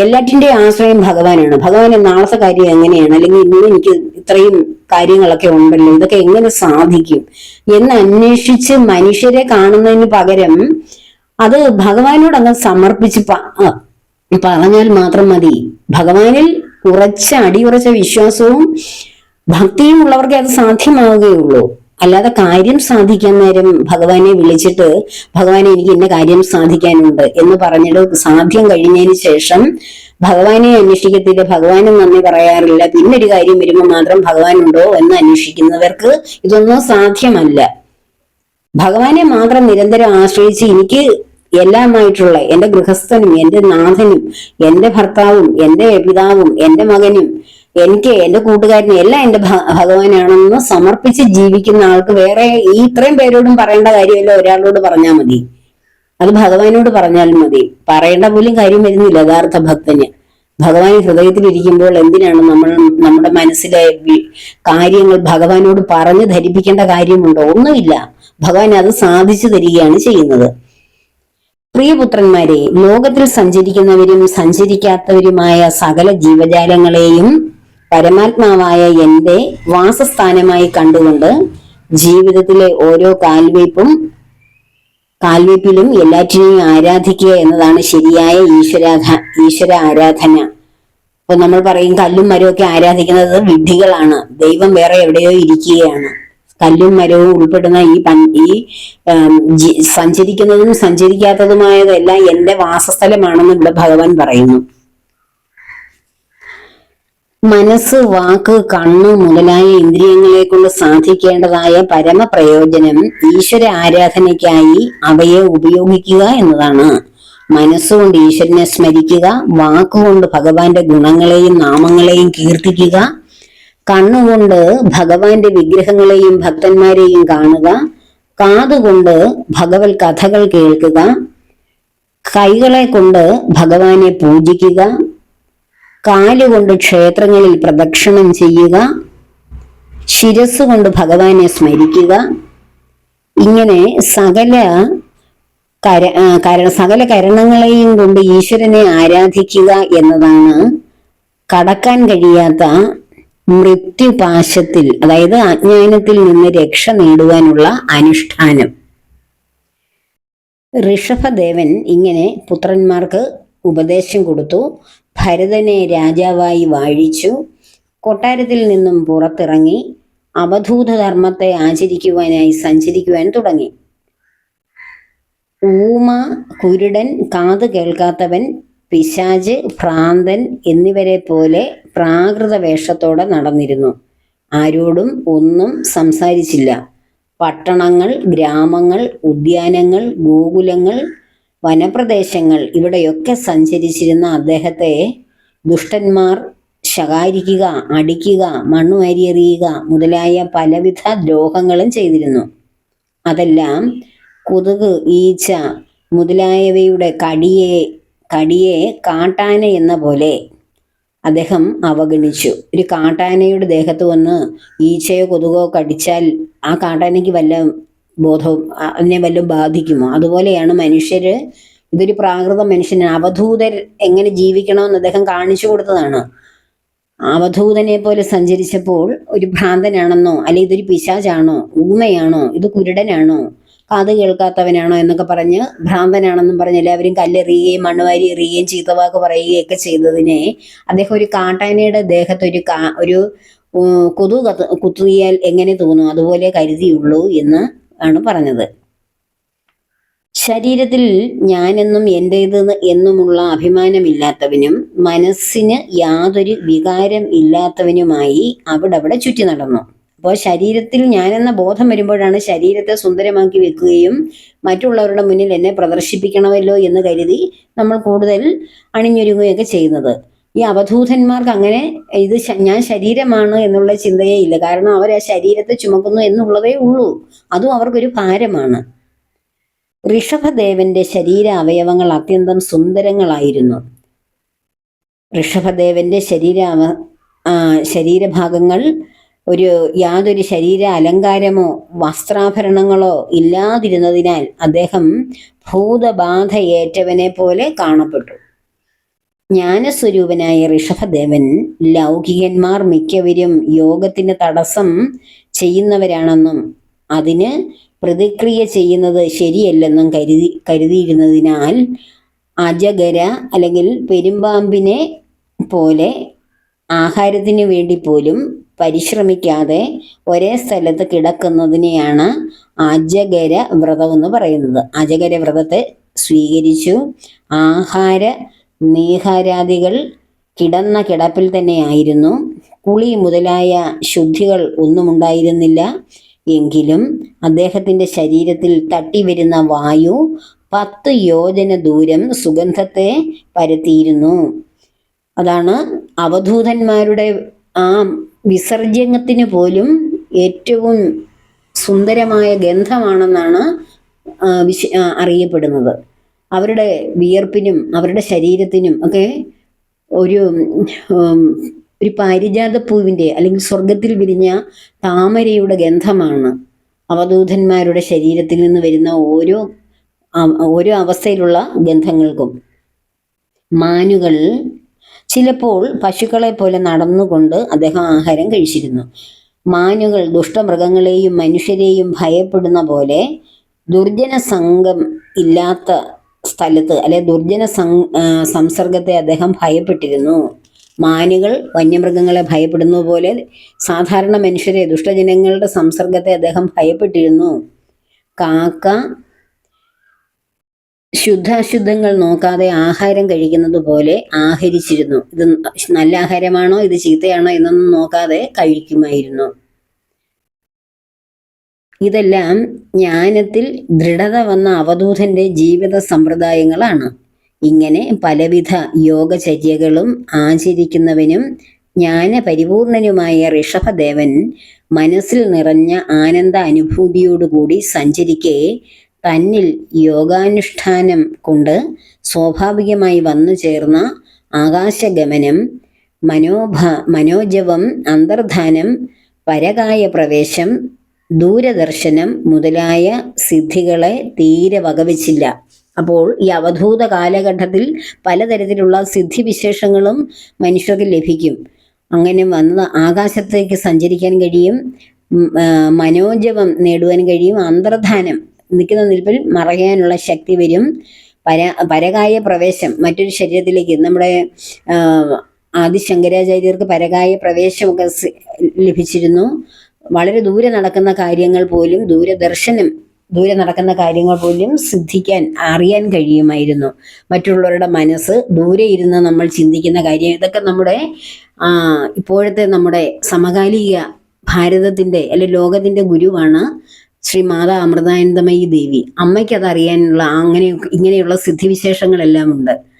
എല്ലാറ്റിന്റെ ആശ്രയം ഭഗവാനാണ്. ഭഗവാൻ നാളത്തെ കാര്യം എങ്ങനെയാണ്? അല്ലെങ്കിൽ ഇന്ന് എനിക്ക് ഇത്രയും കാര്യങ്ങളൊക്കെ ഉണ്ടല്ലോ. ഇതൊക്കെ എങ്ങനെ സാധിക്കും? എന്ന് അന്വേഷിച്ച് മനുഷ്യരെ കാണുന്നതിന് പകരം അത് ഭഗവാനോട് അങ്ങ് സമർപ്പിച്ച് പറഞ്ഞാൽ മാത്രം മതി. ഭഗവാനിൽ ഉറച്ച അടിയുറച്ച വിശ്വാസവും ഭക്തിയും ഉള്ളവർക്കേ അത് സാധ്യമാവുകയുള്ളൂ. അല്ലാതെ കാര്യം സാധിക്കാൻ നേരം ഭഗവാനെ വിളിച്ചിട്ട് ഭഗവാനെ എനിക്ക് ഇന്ന കാര്യം സാധിക്കാനുണ്ട് എന്ന് പറഞ്ഞിട്ട് സാധ്യം കഴിഞ്ഞതിന് ശേഷം ഭഗവാനെ അന്വേഷിക്കത്തില്ല. ഭഗവാനും നന്ദി പറയാറില്ല. പിന്നെ ഒരു കാര്യം വരുമ്പോൾ മാത്രം ഭഗവാൻ ഉണ്ടോ എന്ന് അന്വേഷിക്കുന്നവർക്ക് ഇതൊന്നും സാധ്യമല്ല. ഭഗവാനെ മാത്രം നിരന്തരം ആശ്രയിച്ച് എനിക്ക് എല്ലാമായിട്ടുള്ള എന്റെ ഗൃഹസ്ഥനും എന്റെ നാഥനും എന്റെ ഭർത്താവും എന്റെ പിതാവും എന്റെ മകനും എനിക്ക് എന്റെ കൂട്ടുകാരനെ എല്ലാം എന്റെ ഭഗവാനാണെന്ന് സമർപ്പിച്ച് ജീവിക്കുന്ന ആൾക്ക് വേറെ ഈ ഇത്രയും പേരോടും പറയേണ്ട കാര്യമല്ല. ഒരാളോട് പറഞ്ഞാൽ മതി. അത് ഭഗവാനോട് പറഞ്ഞാലും മതി. പറയേണ്ട പോലും കാര്യം വരുന്നില്ല യഥാർത്ഥ ഭക്തന്. ഭഗവാൻ ഹൃദയത്തിലിരിക്കുമ്പോൾ എന്തിനാണ് നമ്മൾ നമ്മുടെ മനസ്സിലെ കാര്യങ്ങൾ ഭഗവാനോട് പറഞ്ഞ് ധരിപ്പിക്കേണ്ട കാര്യമുണ്ടോ? ഒന്നുമില്ല. ഭഗവാൻ അത് സാധിച്ചു തരികയാണ് ചെയ്യുന്നത്. പ്രിയപുത്രന്മാരെ ലോകത്തിൽ സഞ്ചരിക്കുന്നവരും സഞ്ചരിക്കാത്തവരുമായ സകല ജീവജാലങ്ങളെയും പരമാത്മാവായ എന്റെ വാസസ്ഥാനമായി കണ്ടുകൊണ്ട് ജീവിതത്തിലെ ഓരോ കാൽവയ്പും കാൽവയ്പിലും എല്ലാറ്റിനെയും ആരാധിക്കുക എന്നതാണ് ശരിയായ ഈശ്വരാധ ഈശ്വര ആരാധന. അപ്പൊ നമ്മൾ പറയും കല്ലും മരവും ഒക്കെ ആരാധിക്കുന്നത് വിഡ്ഢികളാണ്. ദൈവം വേറെ എവിടെയോ ഇരിക്കുകയാണ്. കല്ലും മരവും ഉൾപ്പെടുന്ന ഈ പൻ- ഈ സഞ്ചരിക്കുന്നതും സഞ്ചരിക്കാത്തതുമായതെല്ലാം എന്റെ വാസസ്ഥലമാണെന്ന് ഇവിടെ ഭഗവാൻ പറയുന്നു. മനസ്സ് വാക്ക് കണ്ണ് മുതലായ ഇന്ദ്രിയങ്ങളെ കൊണ്ട് സാധിക്കേണ്ടതായ പരമപ്രയോജനം ഈശ്വര ആരാധനയ്ക്കായി അവയെ ഉപയോഗിക്കുക എന്നതാണ്. മനസ്സുകൊണ്ട് ഈശ്വരനെ സ്മരിക്കുക വാക്കുകൊണ്ട് ഭഗവാന്റെ ഗുണങ്ങളെയും നാമങ്ങളെയും കീർത്തിക്കുക കണ്ണുകൊണ്ട് ഭഗവാന്റെ വിഗ്രഹങ്ങളെയും ഭക്തന്മാരെയും കാണുക കാതുകൊണ്ട് ഭഗവത് കഥകൾ കേൾക്കുക കൈകളെ കൊണ്ട് ഭഗവാനെ പൂജിക്കുക കാലുകൊണ്ട് ക്ഷേത്രങ്ങളിൽ പ്രദക്ഷിണം ചെയ്യുക ശിരസ് കൊണ്ട് ഭഗവാനെ സ്മരിക്കുക. ഇങ്ങനെ സകല കര സകല കരണങ്ങളെയും കൊണ്ട് ഈശ്വരനെ ആരാധിക്കുക എന്നതാണ് കടക്കാൻ കഴിയാത്ത മൃത്യുപാശത്തിൽ അതായത് അജ്ഞാനത്തിൽ നിന്ന് രക്ഷ നേടുവാനുള്ള അനുഷ്ഠാനം. ഋഷഭദേവൻ ഇങ്ങനെ പുത്രന്മാർക്ക് ഉപദേശം കൊടുത്തു. ഭരതനെ രാജാവായി വാഴിച്ചു. കൊട്ടാരത്തിൽ നിന്നും പുറത്തിറങ്ങി അവധൂത ധർമ്മത്തെ ആചരിക്കുവാനായി സഞ്ചരിക്കുവാൻ തുടങ്ങി. ഊമ കുരുടൻ കാത് കേൾക്കാത്തവൻ പിശാജ് ഭ്രാന്തൻ എന്നിവരെ പോലെ പ്രാകൃത വേഷത്തോടെ നടന്നിരുന്നു. ആരോടും ഒന്നും സംസാരിച്ചില്ല. പട്ടണങ്ങൾ ഗ്രാമങ്ങൾ ഉദ്യാനങ്ങൾ ഗോകുലങ്ങൾ വനപ്രദേശങ്ങൾ ഇവിടെയൊക്കെ സഞ്ചരിച്ചിരുന്ന അദ്ദേഹത്തെ ദുഷ്ടന്മാർ ശകാരിക്കുക അടിക്കുക മണ്ണുവാരിയെറിയുക മുതലായ പലവിധ ദ്രോഹങ്ങളും ചെയ്തിരുന്നു. അതെല്ലാം കൊതുക് ഈച്ച മുതലായവയുടെ കടിയെ കടിയെ കാട്ടാന എന്ന പോലെ അദ്ദേഹം അവഗണിച്ചു. ഒരു കാട്ടാനയുടെ ദേഹത്ത് വന്ന് ഈച്ചയോ കൊതുകോ കടിച്ചാൽ ആ കാട്ടാനയ്ക്ക് വല്ല ബോധവും അതിനെ വല്ലതും ബാധിക്കുമോ? അതുപോലെയാണ് മനുഷ്യര് ഇതൊരു പ്രാകൃത മനുഷ്യന് അവധൂതർ എങ്ങനെ ജീവിക്കണമെന്ന് അദ്ദേഹം കാണിച്ചു കൊടുത്തതാണ്. അവധൂതനെ പോലെ സഞ്ചരിച്ചപ്പോൾ ഒരു ഭ്രാന്തനാണെന്നോ അല്ലെങ്കിൽ ഇതൊരു പിശാചാണോ ഊമയാണോ ഇത് കുരുടനാണോ കാത് കേൾക്കാത്തവനാണോ എന്നൊക്കെ പറഞ്ഞ് ഭ്രാന്തനാണെന്നും പറഞ്ഞ് എല്ലാവരും കല്ലെറിയുകയും മണ്ണുവാരി എറിയുകയും ചീത്തവാക്ക് പറയുകയും ഒക്കെ ചെയ്തതിനെ അദ്ദേഹം ഒരു കാട്ടാനയുടെ ദേഹത്ത് ഒരു കാ ഒരു കൊതു കത്ത് കുത്തിയാൽ എങ്ങനെ തോന്നും? അതുപോലെ കരുതിയുള്ളൂ എന്ന് ആണ് പറഞ്ഞത്. ശരീരത്തിൽ ഞാനെന്നും എന്റേത് എന്നുമുള്ള അഭിമാനമില്ലാത്തവനും മനസ്സിന് യാതൊരു വികാരം ഇല്ലാത്തവനുമായി അവിടെ അവിടെ ചുറ്റി നടന്നു. അപ്പോൾ ശരീരത്തിൽ ഞാനെന്ന ബോധം വരുമ്പോഴാണ് ശരീരത്തെ സുന്ദരമാക്കി വെക്കുകയും മറ്റുള്ളവരുടെ മുന്നിൽ എന്നെ പ്രദർശിപ്പിക്കണമല്ലോ എന്ന് കരുതി നമ്മൾ കൂടുതൽ അണിഞ്ഞൊരുങ്ങുകയൊക്കെ ചെയ്യുന്നത്. ഈ അവധൂതന്മാർക്ക് അങ്ങനെ ഇത് ഞാൻ ശരീരമാണ് എന്നുള്ള ചിന്തയേ ഇല്ല. കാരണം അവർ ആ ശരീരത്തെ ചുമക്കുന്നു എന്നുള്ളതേ ഉള്ളൂ. അതും അവർക്കൊരു ഭാരമാണ്. ഋഷഭദേവന്റെ ശരീര അവയവങ്ങൾ അത്യന്തം സുന്ദരങ്ങളായിരുന്നു. ഋഷഭദേവന്റെ ശരീര ശരീരഭാഗങ്ങൾ ഒരു യാതൊരു ശരീര അലങ്കാരമോ വസ്ത്രാഭരണങ്ങളോ ഇല്ലാതിരുന്നതിനാൽ അദ്ദേഹം ഭൂതബാധയേറ്റവനെ പോലെ കാണപ്പെട്ടു. ജ്ഞാനസ്വരൂപനായ ഋഷഭദേവൻ ലൗകികന്മാർ മിക്കവരും യോഗത്തിന് തടസ്സം ചെയ്യുന്നവരാണെന്നും അതിന് പ്രതിക്രിയ ചെയ്യുന്നത് ശരിയല്ലെന്നും കരുതി കരുതിയിരുന്നതിനാൽ അജഗര അല്ലെങ്കിൽ പെരുമ്പാമ്പിനെ പോലെ ആഹാരത്തിന് വേണ്ടി പോലും പരിശ്രമിക്കാതെ ഒരേ സ്ഥലത്ത് കിടക്കുന്നതിനെയാണ് അജഗര വ്രതം എന്ന് പറയുന്നത്. അജഗര വ്രതത്തെ സ്വീകരിച്ചു. ആഹാര നീഹാരാദികൾ കിടന്ന കിടപ്പിൽ തന്നെയായിരുന്നു കുളി മുതലായ ശുദ്ധികൾ ഒന്നുമുണ്ടായിരുന്നില്ല എങ്കിലും അദ്ദേഹത്തിന്റെ ശരീരത്തിൽ തട്ടിവരുന്ന വായു പത്ത് യോജന ദൂരം സുഗന്ധത്തെ പരത്തിയിരുന്നു. അതാണ് അവധൂതന്മാരുടെ ആ വിസർജ്യത്തിന് പോലും ഏറ്റവും സുന്ദരമായ ഗന്ധമാണെന്നാണ് അറിയപ്പെടുന്നത്. അവരുടെ വിയർപ്പിനും അവരുടെ ശരീരത്തിനും ഒക്കെ ഒരു ഒരു പാരിജാതപ്പൂവിന്റെ അല്ലെങ്കിൽ സ്വർഗത്തിൽ വിരിഞ്ഞ താമരയുടെ ഗന്ധമാണ് അവധൂതന്മാരുടെ ശരീരത്തിൽ നിന്ന് വരുന്ന ഓരോ ഓരോ അവസ്ഥയിലുള്ള ഗന്ധങ്ങൾക്കും. മാനുകൾ ചിലപ്പോൾ പശുക്കളെ പോലെ നടന്നുകൊണ്ട് അദ്ദേഹം ആഹാരം കഴിച്ചിരുന്നു. മാനുകൾ ദുഷ്ടമൃഗങ്ങളെയും മനുഷ്യരെയും ഭയപ്പെടുന്ന പോലെ ദുർജന സംഘം ഇല്ലാത്ത സ്ഥലത്ത് അല്ലെ ദുർജന സംസർഗത്തെ അദ്ദേഹം ഭയപ്പെട്ടിരുന്നു. മാനുകൾ വന്യമൃഗങ്ങളെ ഭയപ്പെടുന്ന പോലെ സാധാരണ മനുഷ്യരെ ദുഷ്ടജനങ്ങളുടെ സംസർഗത്തെ അദ്ദേഹം ഭയപ്പെട്ടിരുന്നു. കാക്ക ശുദ്ധാശുദ്ധങ്ങൾ നോക്കാതെ ആഹാരം കഴിക്കുന്നത് പോലെ ആഹരിച്ചിരുന്നു. ഇത് നല്ല ആഹാരമാണോ ഇത് ചീത്തയാണോ എന്നൊന്നും നോക്കാതെ കഴിക്കുമായിരുന്നു. ഇതെല്ലാം ജ്ഞാനത്തിൽ ദൃഢത വന്ന അവധൂതന്റെ ജീവിത സമ്പ്രദായങ്ങളാണ്. ഇങ്ങനെ പലവിധ യോഗചര്യകളും ആചരിക്കുന്നവനും ജ്ഞാനപരിപൂർണനുമായ ഋഷഭദേവൻ മനസ്സിൽ നിറഞ്ഞ ആനന്ദ അനുഭൂതിയോടുകൂടി സഞ്ചരിക്കെ തന്നിൽ യോഗാനുഷ്ഠാനം കൊണ്ട് സ്വാഭാവികമായി വന്നു ചേർന്ന ആകാശഗമനം മനോഭ മനോജവം അന്തർധാനം പരകായ പ്രവേശം ദൂരദർശനം മുതലായ സിദ്ധികളെ തീരെ വകവെച്ചില്ല. അപ്പോൾ ഈ അവധൂത കാലഘട്ടത്തിൽ പലതരത്തിലുള്ള സിദ്ധിവിശേഷങ്ങളും മനുഷ്യർക്ക് ലഭിക്കും. അങ്ങനെ വന്ന് ആകാശത്തേക്ക് സഞ്ചരിക്കാൻ കഴിയും മനോജവം നേടുവാൻ കഴിയും അന്തർധാനം നിൽക്കുന്ന നിൽപ്പിൽ മറയാനുള്ള ശക്തി വരും. പര പരകായ പ്രവേശം മറ്റൊരു ശരീരത്തിലേക്ക് നമ്മുടെ ആദി ശങ്കരാചാര്യർക്ക് പരകായ പ്രവേശമൊക്കെ ലഭിച്ചിരുന്നു. വളരെ ദൂരെ നടക്കുന്ന കാര്യങ്ങൾ പോലും ദൂരദർശനം ദൂരെ നടക്കുന്ന കാര്യങ്ങൾ പോലും സിദ്ധിക്കാൻ അറിയാൻ കഴിയുമായിരുന്നു. മറ്റുള്ളവരുടെ മനസ്സ് ദൂരെ ഇരുന്ന് നമ്മൾ ചിന്തിക്കുന്ന കാര്യം ഇതൊക്കെ നമ്മുടെ ഇപ്പോഴത്തെ നമ്മുടെ സമകാലിക ഭാരതത്തിന്റെ അല്ലെ ലോകത്തിന്റെ ഗുരുവാണ് ശ്രീ മാതാ അമൃതാനന്ദമയി ദേവി. അമ്മയ്ക്ക് അത് അറിയാനുള്ള അങ്ങനെ ഇങ്ങനെയുള്ള സിദ്ധിവിശേഷങ്ങളെല്ലാം ഉണ്ട്.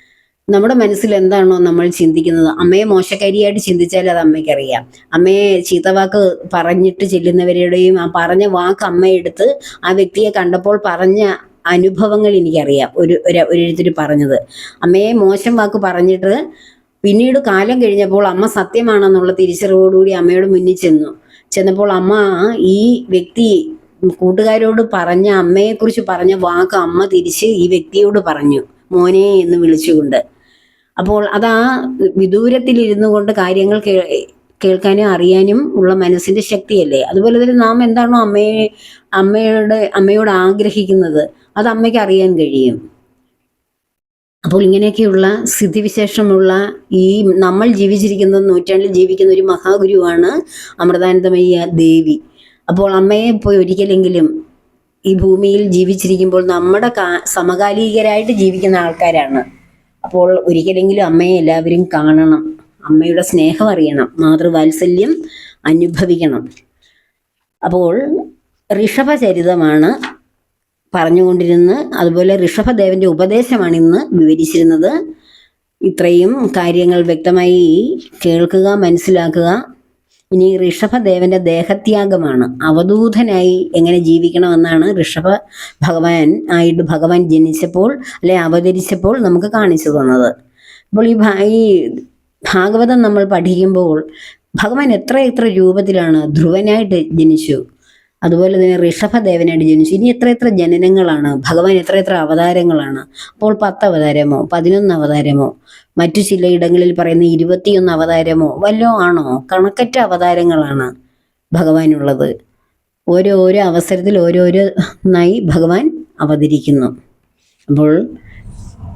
നമ്മുടെ മനസ്സിൽ എന്താണോ നമ്മൾ ചിന്തിക്കുന്നത്? അമ്മയെ മോശക്കാരിയായിട്ട് ചിന്തിച്ചാൽ അത് അമ്മയ്ക്കറിയാം അമ്മയെ ചീത്തവാക്ക് പറഞ്ഞിട്ട് ചെല്ലുന്നവരുടെയും ആ പറഞ്ഞ വാക്ക് അമ്മയെടുത്ത് ആ വ്യക്തിയെ കണ്ടപ്പോൾ പറഞ്ഞ അനുഭവങ്ങൾ എനിക്കറിയാം. ഒരു ഒരു- ഒരെഴുത്തിൽ പറഞ്ഞത്. അമ്മയെ മോശം വാക്ക് പറഞ്ഞിട്ട് പിന്നീട് കാലം കഴിഞ്ഞപ്പോൾ അമ്മ സത്യമാണെന്നുള്ള തിരിച്ചറിവോടുകൂടി അമ്മയോട് മുന്നിൽ ചെന്നു. ചെന്നപ്പോൾ അമ്മ ഈ വ്യക്തി കൂട്ടുകാരോട് പറഞ്ഞ അമ്മയെക്കുറിച്ച് പറഞ്ഞ വാക്ക് അമ്മ തിരിച്ച് ഈ വ്യക്തിയോട് പറഞ്ഞു. മോനെ എന്ന് വിളിച്ചുകൊണ്ട്. അപ്പോൾ അത് ആ വിദൂരത്തിലിരുന്നു കൊണ്ട് കാര്യങ്ങൾ കേൾക്കാനും അറിയാനും ഉള്ള മനസ്സിന്റെ ശക്തിയല്ലേ? അതുപോലെ തന്നെ നാം എന്താണോ അമ്മയെ അമ്മയുടെ അമ്മയോട് ആഗ്രഹിക്കുന്നത് അത് അമ്മയ്ക്ക് അറിയാൻ കഴിയും. അപ്പോൾ ഇങ്ങനെയൊക്കെയുള്ള സ്ഥിതിവിശേഷമുള്ള ഈ നമ്മൾ ജീവിച്ചിരിക്കുന്ന നൂറ്റാണ്ടിൽ ജീവിക്കുന്ന ഒരു മഹാഗുരുവാണ് അമൃതാനന്ദമയ്യ ദേവി. അപ്പോൾ അമ്മയെ പോയി ഒരിക്കലെങ്കിലും ഈ ഭൂമിയിൽ ജീവിച്ചിരിക്കുമ്പോൾ നമ്മുടെ സമകാലികരായിട്ട് ജീവിക്കുന്ന ആൾക്കാരാണ്. അപ്പോൾ ഒരിക്കലെങ്കിലും അമ്മയെ എല്ലാവരും കാണണം. അമ്മയുടെ സ്നേഹം അറിയണം. മാതൃവാത്സല്യം അനുഭവിക്കണം. അപ്പോൾ ഋഷഭചരിതമാണ് പറഞ്ഞുകൊണ്ടിരുന്ന് അതുപോലെ ഋഷഭദേവന്റെ ഉപദേശമാണ് ഇന്ന് വിവരിച്ചിരുന്നത്. ഇത്രയും കാര്യങ്ങൾ വ്യക്തമായി കേൾക്കുക മനസ്സിലാക്കുക. ഇനി ഋഷഭദേവന്റെ ദേഹത്യാഗമാണ്. അവധൂതനായി എങ്ങനെ ജീവിക്കണമെന്നാണ് ഋഷഭ ഭഗവാൻ ആയിട്ട് ഭഗവാൻ ജനിച്ചപ്പോൾ അല്ലെ അവതരിച്ചപ്പോൾ നമുക്ക് കാണിച്ചു തന്നത്. അപ്പോൾ ഈ ഈ ഭാഗവതം നമ്മൾ പഠിക്കുമ്പോൾ ഭഗവാൻ എത്ര എത്ര രൂപത്തിലാണ് ധ്രുവനായിട്ട് ജനിച്ചു? അതുപോലെ തന്നെ ഋഷഭദേവനായിട്ട് ജനിച്ചു. ഇനി എത്ര എത്ര ജനനങ്ങളാണ്? ഭഗവാൻ എത്ര എത്ര അവതാരങ്ങളാണ്? അപ്പോൾ പത്ത് അവതാരമോ പതിനൊന്ന് അവതാരമോ? മറ്റു ചിലയിടങ്ങളിൽ പറയുന്ന ഇരുപത്തിയൊന്ന് അവതാരമോ? വല്ലോ ആണോ? കണക്കറ്റ അവതാരങ്ങളാണ് ഭഗവാനുള്ളത്. ഓരോ ഓരോ അവസരത്തിൽ ഓരോരോ നായി ഭഗവാൻ അവതരിക്കുന്നു. അപ്പോൾ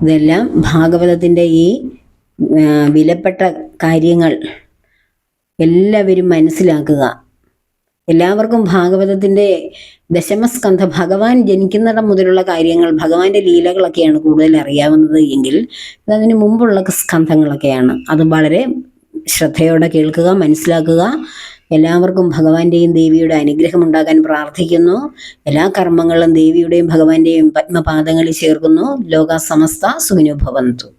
ഇതെല്ലാം ഭാഗവതത്തിന്റെ ഈ വിലപ്പെട്ട കാര്യങ്ങൾ എല്ലാവരും മനസ്സിലാക്കുക. എല്ലാവർക്കും ഭാഗവതത്തിന്റെ ദശമസ്കന്ധ ഭഗവാൻ ജനിക്കുന്നിടം മുതലുള്ള കാര്യങ്ങൾ ഭഗവാന്റെ ലീലകളൊക്കെയാണ് കൂടുതൽ അറിയാവുന്നത് എങ്കിൽ അതിന് മുമ്പുള്ള സ്കന്ധങ്ങളൊക്കെയാണ്. അത് വളരെ ശ്രദ്ധയോടെ കേൾക്കുക മനസ്സിലാക്കുക. എല്ലാവർക്കും ഭഗവാന്റെയും ദേവിയുടെ അനുഗ്രഹം ഉണ്ടാകാൻ പ്രാർത്ഥിക്കുന്നു. എല്ലാ കർമ്മങ്ങളും ദേവിയുടെയും ഭഗവാന്റെയും പത്മപാദങ്ങളിൽ ചേർക്കുന്നു. ലോക സമസ്ത സുഖിനോ ഭവന്തു.